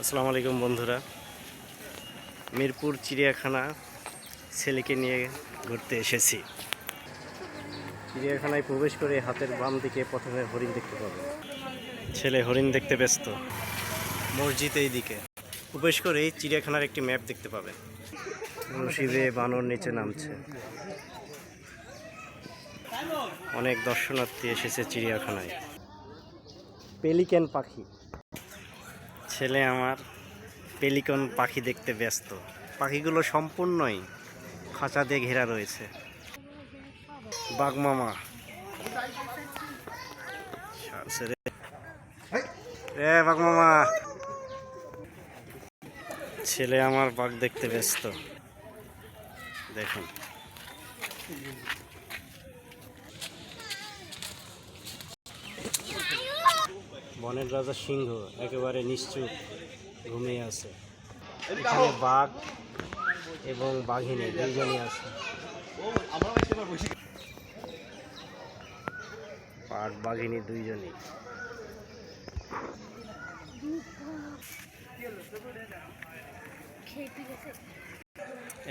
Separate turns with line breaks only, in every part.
আসসালামু আলাইকুম বন্ধুরা। মিরপুর চিড়িয়াখানা ছেলেকে নিয়ে ঘুরতে এসেছি। চিড়িয়াখানায় প্রবেশ করে হাতের বাম দিকে প্রথমে হরিণ দেখতে পাবেন ছেলে হরিণ দেখতে ব্যস্ত। মসজিদ এই দিকে প্রবেশ করেই চিড়িয়াখানার একটি ম্যাপ দেখতে পাবেন রশিদে বানর নিচে নামছে। অনেক দর্শনার্থী এসেছে চিড়িয়াখানায়। পেলিক্যান পাখি। ছেলে আমার পেলিকন পাখি দেখতে ব্যস্ত। পাখিগুলো সম্পূর্ণই খাঁচা দিয়ে ঘেরা রয়েছে। বাঘমামা রে। বাঘমামা ছেলে আমার বাঘ দেখতে ব্যস্ত। দেখুন। বনের রাজা সিংহ একেবারে নিশ্চুপ ঘুমিয়ে আছে। এখানে বাঘ এবং বাঘিনী দুইজনই আছে। বাঘ, বাঘিনী দুইজনই।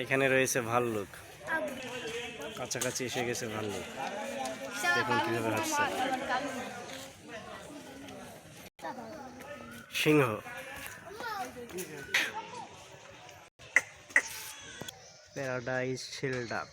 এখানে রয়েছে ভাল্লুক। কাছাকাছি এসে গেছে ভাল্লুক। দেখুন কীভাবে হাঁটছে। সিংহ। প্যারাডাইস শিলডাক